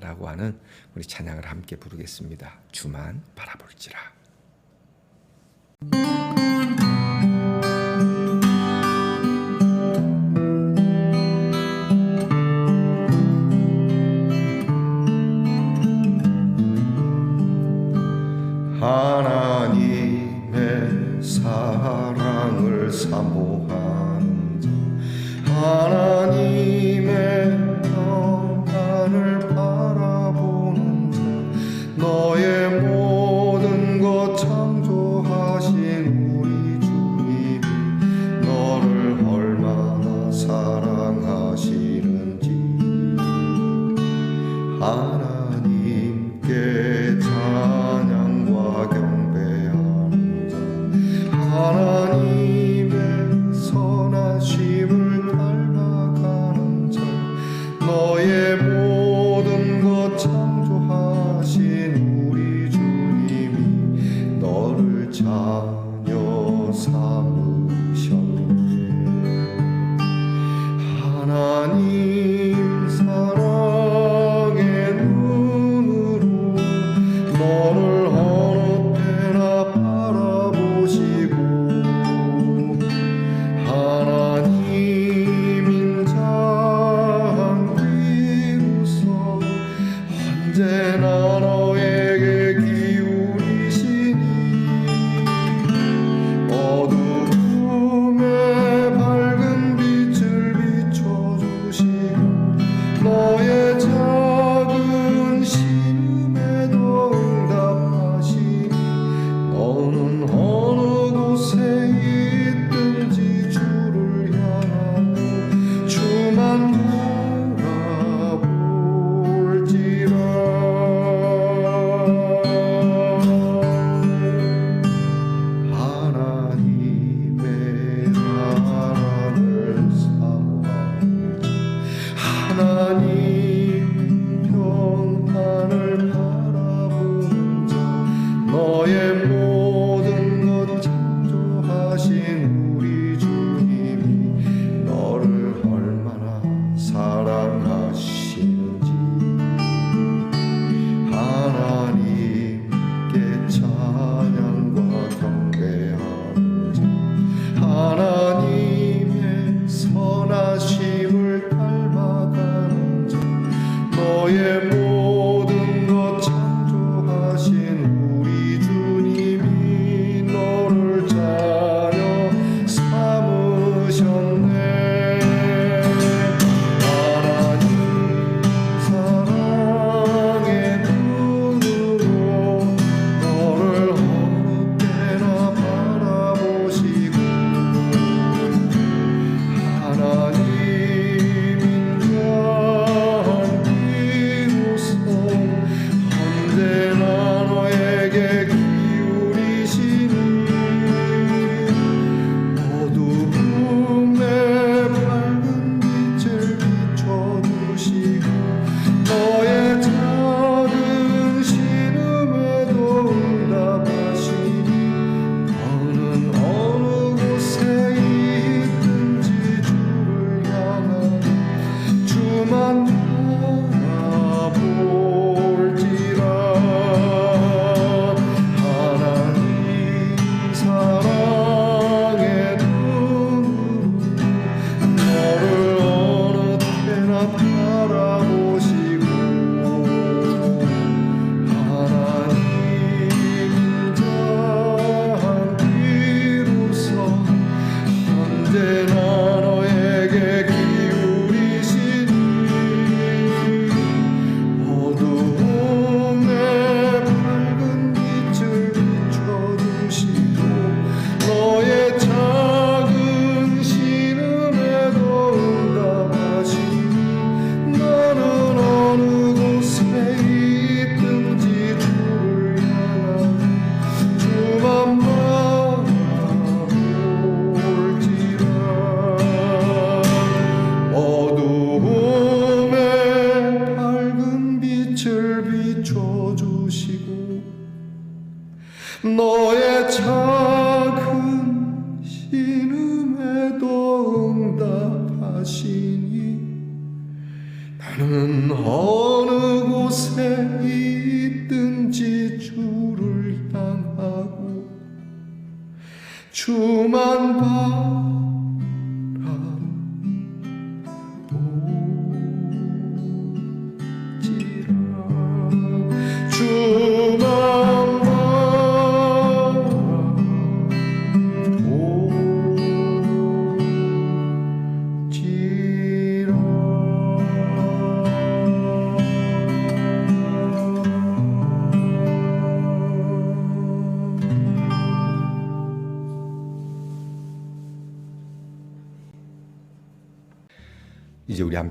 라고 하는 우리 찬양을 함께 부르겠습니다. 주만 바라볼지라. 하나님의 사랑을 사모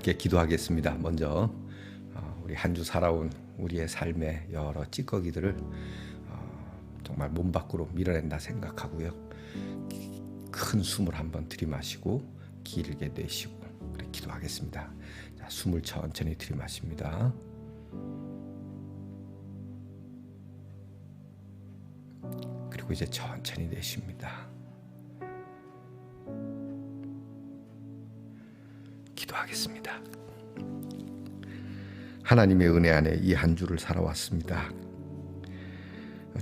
함께 기도하겠습니다. 먼저 어, 우리 한 주 살아온 우리의 삶의 여러 찌꺼기들을 어, 정말 몸 밖으로 밀어낸다 생각하고요. 큰 숨을 한번 들이마시고 길게 내쉬고 기도하겠습니다. 자, 숨을 천천히 들이마십니다. 그리고 이제 천천히 내쉽니다. 기도하겠습니다. 하나님의 은혜 안에 이 한 주를 살아왔습니다.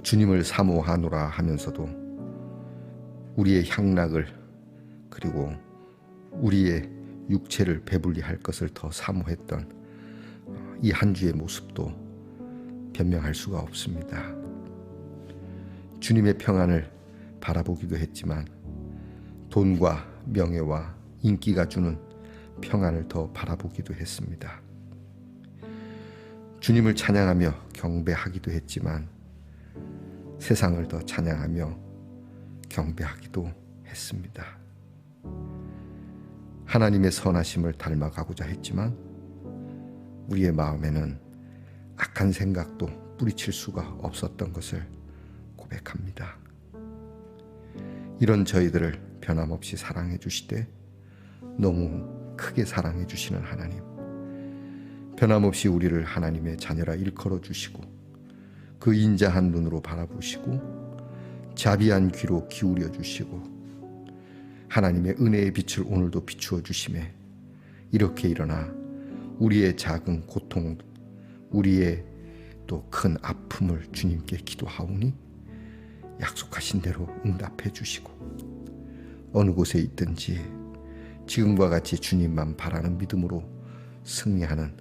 주님을 사모하노라 하면서도 우리의 향락을 그리고 우리의 육체를 배불리 할 것을 더 사모했던 이 한 주의 모습도 변명할 수가 없습니다. 주님의 평안을 바라보기도 했지만 돈과 명예와 인기가 주는 평안을 더 바라보기도 했습니다. 주님을 찬양하며 경배하기도 했지만 세상을 더 찬양하며 경배하기도 했습니다. 하나님의 선하심을 닮아가고자 했지만 우리의 마음에는 악한 생각도 뿌리칠 수가 없었던 것을 고백합니다. 이런 저희들을 변함없이 사랑해 주시되 너무 크게 사랑해 주시는 하나님. 변함없이 우리를 하나님의 자녀라 일컬어 주시고 그 인자한 눈으로 바라보시고 자비한 귀로 기울여 주시고 하나님의 은혜의 빛을 오늘도 비추어 주심에 이렇게 일어나 우리의 작은 고통, 우리의 또 큰 아픔을 주님께 기도하오니 약속하신 대로 응답해 주시고 어느 곳에 있든지 지금과 같이 주님만 바라는 믿음으로 승리하는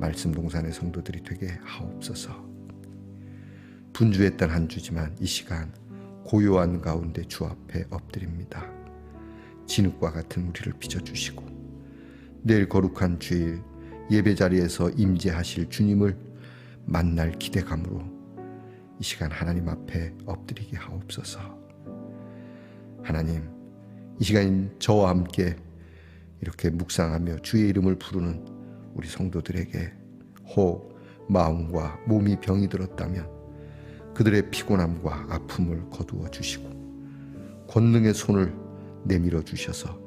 말씀 동산의 성도들이 되게 하옵소서. 분주했던 한 주지만 이 시간 고요한 가운데 주 앞에 엎드립니다. 진흙과 같은 우리를 빚어주시고 내일 거룩한 주일 예배 자리에서 임재하실 주님을 만날 기대감으로 이 시간 하나님 앞에 엎드리게 하옵소서. 하나님, 이 시간 저와 함께 이렇게 묵상하며 주의 이름을 부르는 우리 성도들에게 혹 마음과 몸이 병이 들었다면 그들의 피곤함과 아픔을 거두어 주시고 권능의 손을 내밀어 주셔서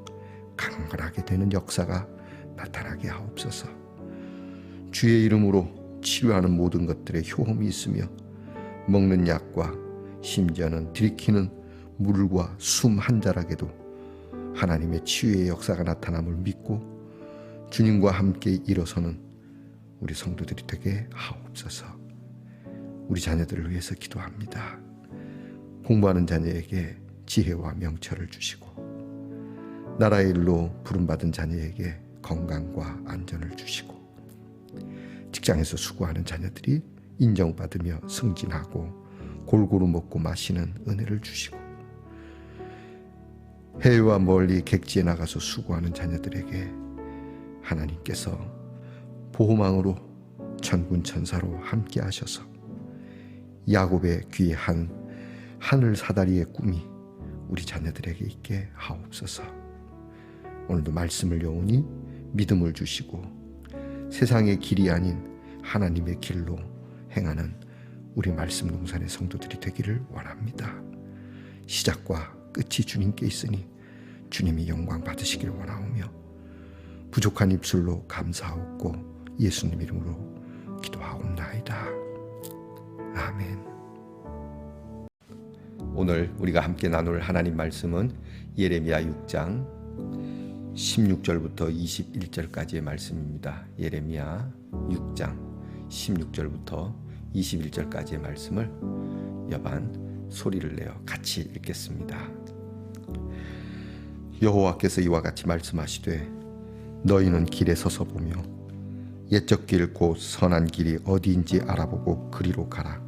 강건하게 되는 역사가 나타나게 하옵소서. 주의 이름으로 치료하는 모든 것들에 효험이 있으며 먹는 약과 심지어는 들이키는 물과 숨 한 자락에도 하나님의 치유의 역사가 나타남을 믿고 주님과 함께 일어서는 우리 성도들이 되게 하옵소서. 우리 자녀들을 위해서 기도합니다. 공부하는 자녀에게 지혜와 명철을 주시고 나라의 일로 부름받은 자녀에게 건강과 안전을 주시고 직장에서 수고하는 자녀들이 인정받으며 승진하고 골고루 먹고 마시는 은혜를 주시고 해외와 멀리 객지에 나가서 수고하는 자녀들에게 하나님께서 보호망으로 천군 천사로 함께 하셔서 야곱의 귀한 하늘 사다리의 꿈이 우리 자녀들에게 있게 하옵소서. 오늘도 말씀을 영원히 믿음을 주시고 세상의 길이 아닌 하나님의 길로 행하는 우리 말씀 농산의 성도들이 되기를 원합니다. 시작과 끝이 주님께 있으니 주님이 영광 받으시길 원하오며 부족한 입술로 감사하옵고 예수님 이름으로 기도하옵나이다. 아멘. 오늘 우리가 함께 나눌 하나님 말씀은 예레미야 6장 16절부터 21절까지의 말씀입니다. 예레미야 6장 16절부터 21절까지의 말씀을 여반 소리를 내어 같이 읽겠습니다. 여호와께서 이와 같이 말씀하시되 너희는 길에 서서 보며 옛적 길 곧 선한 길이 어디인지 알아보고 그리로 가라.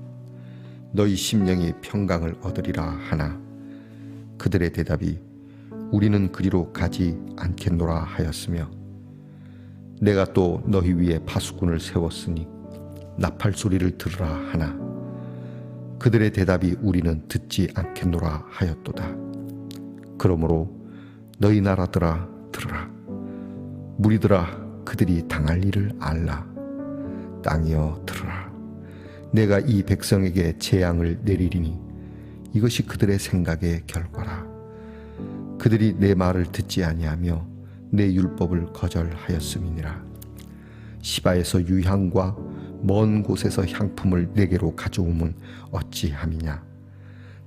너희 심령이 평강을 얻으리라 하나 그들의 대답이 우리는 그리로 가지 않겠노라 하였으며 내가 또 너희 위에 파수꾼을 세웠으니 나팔 소리를 들으라 하나 그들의 대답이 우리는 듣지 않겠노라 하였도다. 그러므로 너희 나라들아 들으라. 무리들아 그들이 당할 일을 알라. 땅이여 들으라. 내가 이 백성에게 재앙을 내리리니 이것이 그들의 생각의 결과라. 그들이 내 말을 듣지 아니하며 내 율법을 거절하였음이니라. 시바에서 유향과 먼 곳에서 향품을 내게로 가져오면 어찌함이냐?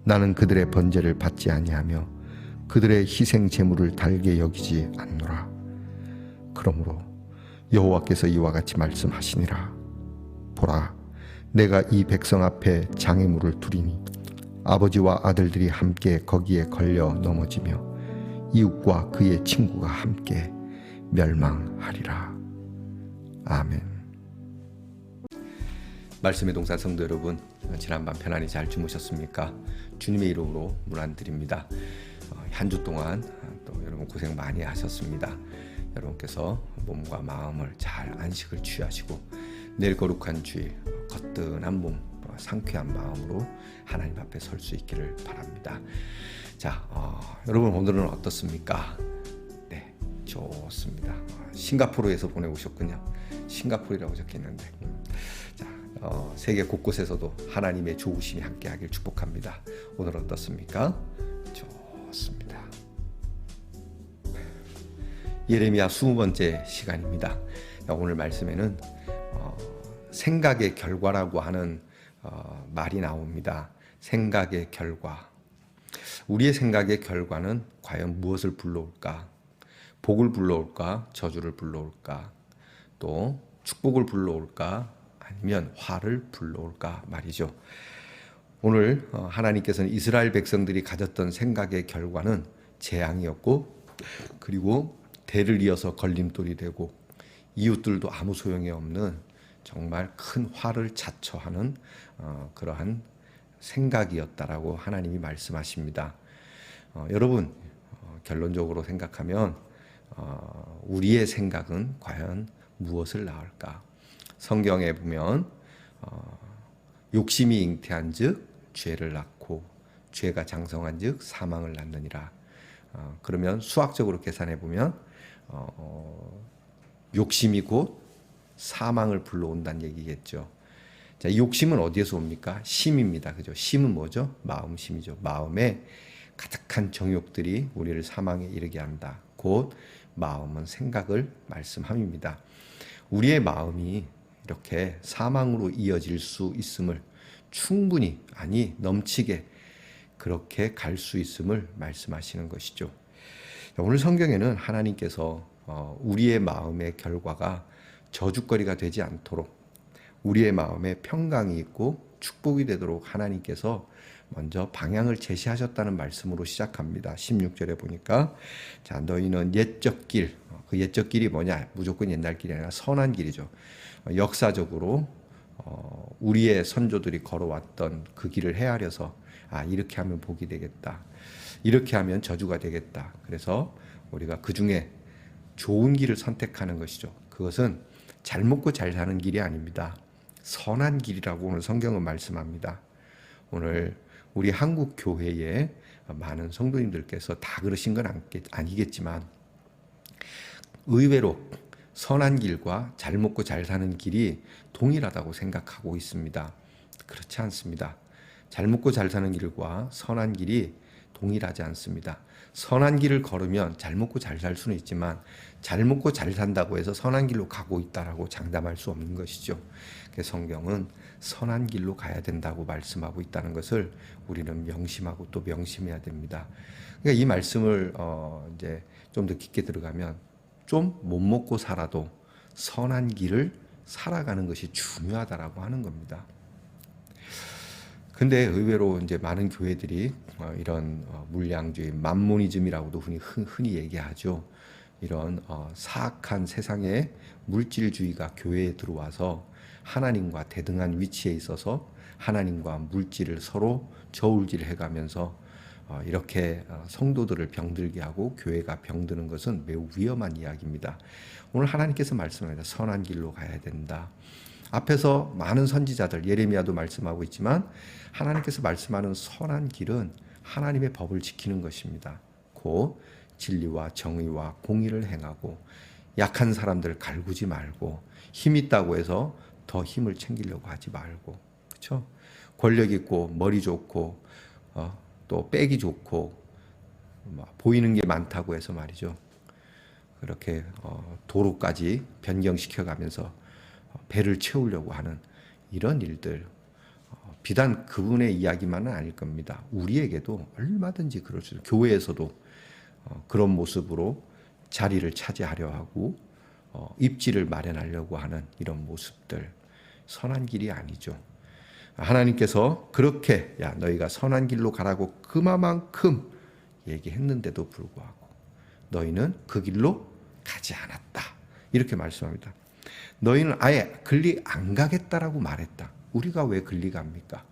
나는 그들의 번제를 받지 아니하며 그들의 희생 제물을 달게 여기지 않노라. 그러므로 여호와께서 이와 같이 말씀하시니라. 보라 내가 이 백성 앞에 장애물을 두리니 아버지와 아들들이 함께 거기에 걸려 넘어지며 이웃과 그의 친구가 함께 멸망하리라. 아멘 말씀의 동산 성도 여러분 지난밤 편안히 잘 주무셨습니까? 주님의 이름으로 문안드립니다 한 주 동안 또 여러분 고생 많이 하셨습니다 여러분께서 몸과 마음을 잘 안식을 취하시고 내일 거룩한 주일 거뜬한 몸 상쾌한 마음으로 하나님 앞에 설 수 있기를 바랍니다. 자, 어, 여러분 오늘은 어떻습니까? 네, 좋습니다. 어, 싱가포르에서 보내오셨군요. 싱가포르라고 적혀있는데, 음. 자, 어, 세계 곳곳에서도 하나님의 좋으심이 함께하길 축복합니다. 오늘 어떻습니까? 좋습니다. 예레미야 20번째 시간입니다. 오늘 말씀에는 어, 생각의 결과라고 하는 어, 말이 나옵니다. 생각의 결과. 우리의 생각의 결과는 과연 무엇을 불러올까? 복을 불러올까? 저주를 불러올까? 또 축복을 불러올까? 아니면 화를 불러올까 말이죠. 오늘 어, 하나님께서는 이스라엘 백성들이 가졌던 생각의 결과는 재앙이었고 그리고 대를 이어서 걸림돌이 되고 이웃들도 아무 소용이 없는 정말 큰 화를 자초하는 어, 그러한 생각이었다라고 하나님이 말씀하십니다. 어, 여러분 어, 결론적으로 생각하면 어, 우리의 생각은 과연 무엇을 낳을까? 성경에 보면 어, 욕심이 잉태한즉 죄를 낳고 죄가 장성한즉 사망을 낳느니라. 어, 그러면 수학적으로 계산해 보면 어, 어, 욕심이 곧 사망을 불러온다는 얘기겠죠. 자, 이 욕심은 어디에서 옵니까? 심입니다. 그죠? 심은 뭐죠? 마음심이죠. 마음에 가득한 정욕들이 우리를 사망에 이르게 한다. 곧 마음은 생각을 말씀함입니다. 우리의 마음이 이렇게 사망으로 이어질 수 있음을 충분히 아니 넘치게 그렇게 갈 수 있음을 말씀하시는 것이죠. 오늘 성경에는 하나님께서 어, 우리의 마음의 결과가 저주거리가 되지 않도록 우리의 마음에 평강이 있고 축복이 되도록 하나님께서 먼저 방향을 제시하셨다는 말씀으로 시작합니다. 16절에 보니까 자 너희는 옛적 길, 어, 그 옛적 길이 뭐냐? 무조건 옛날 길이 아니라 선한 길이죠. 어, 역사적으로 어, 우리의 선조들이 걸어왔던 그 길을 헤아려서 아 이렇게 하면 복이 되겠다. 이렇게 하면 저주가 되겠다. 그래서 우리가 그 중에 좋은 길을 선택하는 것이죠. 그것은 잘 먹고 잘 사는 길이 아닙니다. 선한 길이라고 오늘 성경은 말씀합니다. 오늘 우리 한국 교회에 많은 성도님들께서 다 그러신 건 아니겠지만 의외로 선한 길과 잘 먹고 잘 사는 길이 동일하다고 생각하고 있습니다. 그렇지 않습니다. 잘 먹고 잘 사는 길과 선한 길이 동일하지 않습니다. 선한 길을 걸으면 잘 먹고 잘 살 수는 있지만 잘 먹고 잘 산다고 해서 선한 길로 가고 있다라고 장담할 수 없는 것이죠. 성경은 선한 길로 가야 된다고 말씀하고 있다는 것을 우리는 명심하고 또 명심해야 됩니다. 그러니까 이 말씀을 어 이제 좀 더 깊게 들어가면 좀 못 먹고 살아도 선한 길을 살아가는 것이 중요하다라고 하는 겁니다. 근데 의외로 이제 많은 교회들이 어, 이런 어, 물량주의, 만모니즘이라고도 흔히, 흔- 흔히 얘기하죠. 이런 어, 사악한 세상의 물질주의가 교회에 들어와서 하나님과 대등한 위치에 있어서 하나님과 물질을 서로 저울질해가면서 어, 이렇게 어, 성도들을 병들게 하고 교회가 병드는 것은 매우 위험한 이야기입니다. 오늘 하나님께서 말씀합니다. 선한 길로 가야 된다. 앞에서 많은 선지자들 예레미야도 말씀하고 있지만 하나님께서 말씀하는 선한 길은 하나님의 법을 지키는 것입니다. 곧 진리와 정의와 공의를 행하고 약한 사람들 갈구지 말고 힘 있다고 해서 더 힘을 챙기려고 하지 말고 그렇죠? 권력 있고 머리 좋고 어, 또 빼기 좋고 뭐 보이는 게 많다고 해서 말이죠. 그렇게 어, 도로까지 변경시켜 가면서 배를 채우려고 하는 이런 일들 어, 비단 그분의 이야기만은 아닐 겁니다. 우리에게도 얼마든지 그럴 수 있어요. 교회에서도 어, 그런 모습으로 자리를 차지하려 하고 어, 입지를 마련하려고 하는 이런 모습들 선한 길이 아니죠. 하나님께서 그렇게 야 너희가 선한 길로 가라고 그만큼 얘기했는데도 불구하고 너희는 그 길로 가지 않았다. 이렇게 말씀합니다. 너희는 아예 글리 안 가겠다라고 말했다. 우리가 왜 글리 갑니까?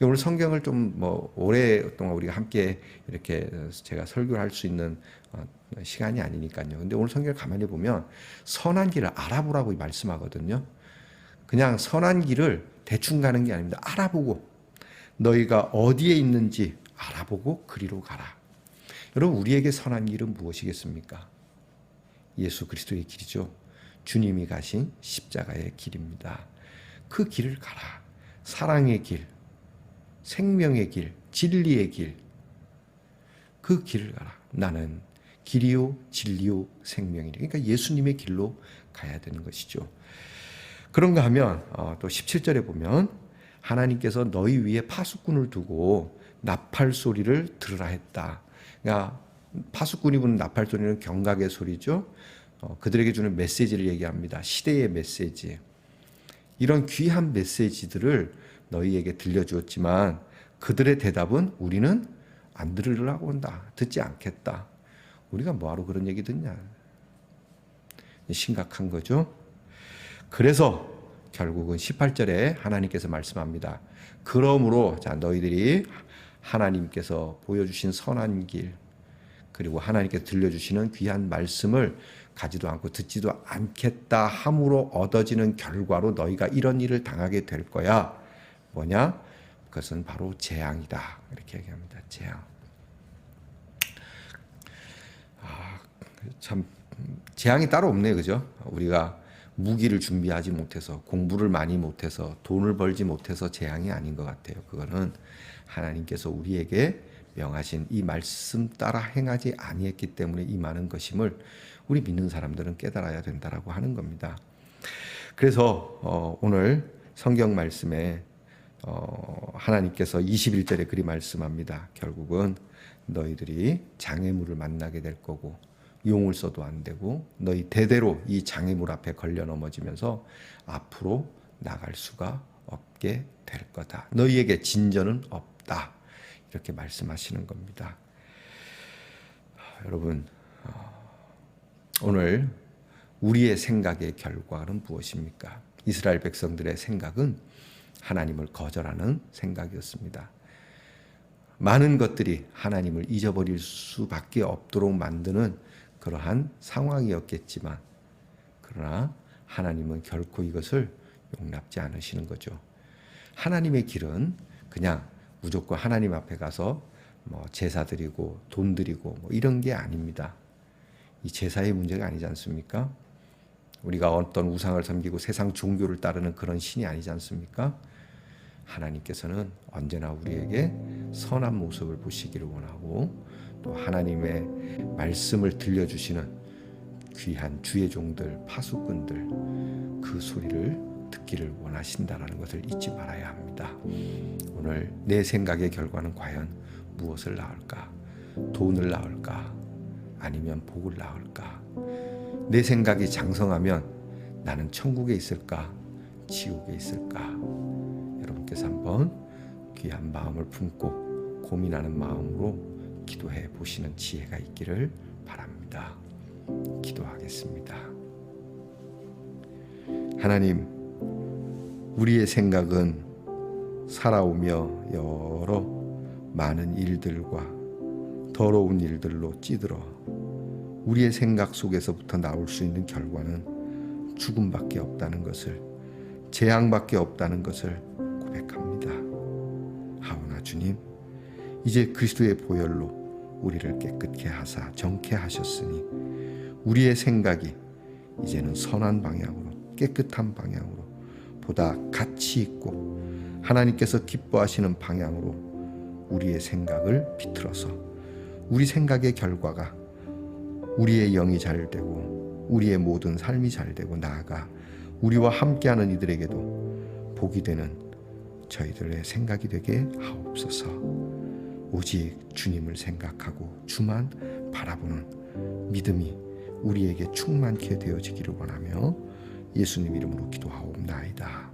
오늘 성경을 좀 뭐 오랫동안 우리가 함께 이렇게 제가 설교를 할 수 있는 어, 시간이 아니니까요. 근데 오늘 성경을 가만히 보면 선한 길을 알아보라고 말씀하거든요. 그냥 선한 길을 대충 가는 게 아닙니다. 알아보고 너희가 어디에 있는지 알아보고 그리로 가라. 여러분 우리에게 선한 길은 무엇이겠습니까? 예수 그리스도의 길이죠. 주님이 가신 십자가의 길입니다. 그 길을 가라. 사랑의 길, 생명의 길, 진리의 길. 그 길을 가라. 나는 길이요, 진리요, 생명이니. 그러니까 예수님의 길로 가야 되는 것이죠. 그런가 하면 어, 또 17절에 보면 하나님께서 너희 위에 파수꾼을 두고 나팔 소리를 들으라 했다. 그러니까 파수꾼이 부는 나팔 소리는 경각의 소리죠. 어, 그들에게 주는 메시지를 얘기합니다. 시대의 메시지. 이런 귀한 메시지들을 너희에게 들려주었지만 그들의 대답은 우리는 안 들으려고 한다. 듣지 않겠다. 우리가 뭐하러 그런 얘기 듣냐. 심각한 거죠. 그래서 결국은 18절에 하나님께서 말씀합니다. 그러므로 자 너희들이 하나님께서 보여주신 선한 길 그리고 하나님께서 들려주시는 귀한 말씀을 가지도 않고 듣지도 않겠다 함으로 얻어지는 결과로 너희가 이런 일을 당하게 될 거야. 뭐냐? 그것은 바로 재앙이다. 이렇게 얘기합니다. 재앙. 아, 참 재앙이 따로 없네요. 그죠? 우리가 무기를 준비하지 못해서 공부를 많이 못해서 돈을 벌지 못해서 재앙이 아닌 것 같아요. 그거는 하나님께서 우리에게 명하신 이 말씀 따라 행하지 아니했기 때문에 이 많은 것임을 우리 믿는 사람들은 깨달아야 된다라고 하는 겁니다. 그래서 어, 오늘 성경 말씀에 어, 하나님께서 21절에 그리 말씀합니다. 결국은 너희들이 장애물을 만나게 될 거고 용을 써도 안 되고 너희 대대로 이 장애물 앞에 걸려 넘어지면서 앞으로 나갈 수가 없게 될 거다. 너희에게 진전은 없다. 이렇게 말씀하시는 겁니다. 아, 여러분 어, 오늘 우리의 생각의 결과는 무엇입니까? 이스라엘 백성들의 생각은 하나님을 거절하는 생각이었습니다. 많은 것들이 하나님을 잊어버릴 수밖에 없도록 만드는 그러한 상황이었겠지만 그러나 하나님은 결코 이것을 용납지 않으시는 거죠. 하나님의 길은 그냥 무조건 하나님 앞에 가서 뭐 제사 드리고 돈 드리고 뭐 이런 게 아닙니다. 이 제사의 문제가 아니지 않습니까? 우리가 어떤 우상을 섬기고 세상 종교를 따르는 그런 신이 아니지 않습니까? 하나님께서는 언제나 우리에게 선한 모습을 보시기를 원하고 또 하나님의 말씀을 들려주시는 귀한 주의 종들 파수꾼들 그 소리를 듣기를 원하신다라는 것을 잊지 말아야 합니다. 오늘 내 생각의 결과는 과연 무엇을 낳을까? 돈을 낳을까? 아니면 복을 낳을까? 내 생각이 장성하면 나는 천국에 있을까? 지옥에 있을까? 여러분께서 한번 귀한 마음을 품고 고민하는 마음으로 기도해 보시는 지혜가 있기를 바랍니다. 기도하겠습니다. 하나님, 우리의 생각은 살아오며 여러 많은 일들과 더러운 일들로 찌들어 우리의 생각 속에서부터 나올 수 있는 결과는 죽음밖에 없다는 것을 재앙밖에 없다는 것을 고백합니다. 하오나 주님, 이제 그리스도의 보혈로 우리를 깨끗게 하사 정케 하셨으니 우리의 생각이 이제는 선한 방향으로 깨끗한 방향으로 보다 가치 있고 하나님께서 기뻐하시는 방향으로 우리의 생각을 비틀어서 우리 생각의 결과가 우리의 영이 잘 되고 우리의 모든 삶이 잘 되고 나아가 우리와 함께하는 이들에게도 복이 되는 저희들의 생각이 되게 하옵소서. 오직 주님을 생각하고 주만 바라보는 믿음이 우리에게 충만케 되어지기를 원하며 예수님 이름으로 기도하옵나이다.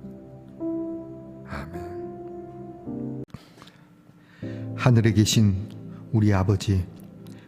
아멘. 하늘에 계신 우리 아버지,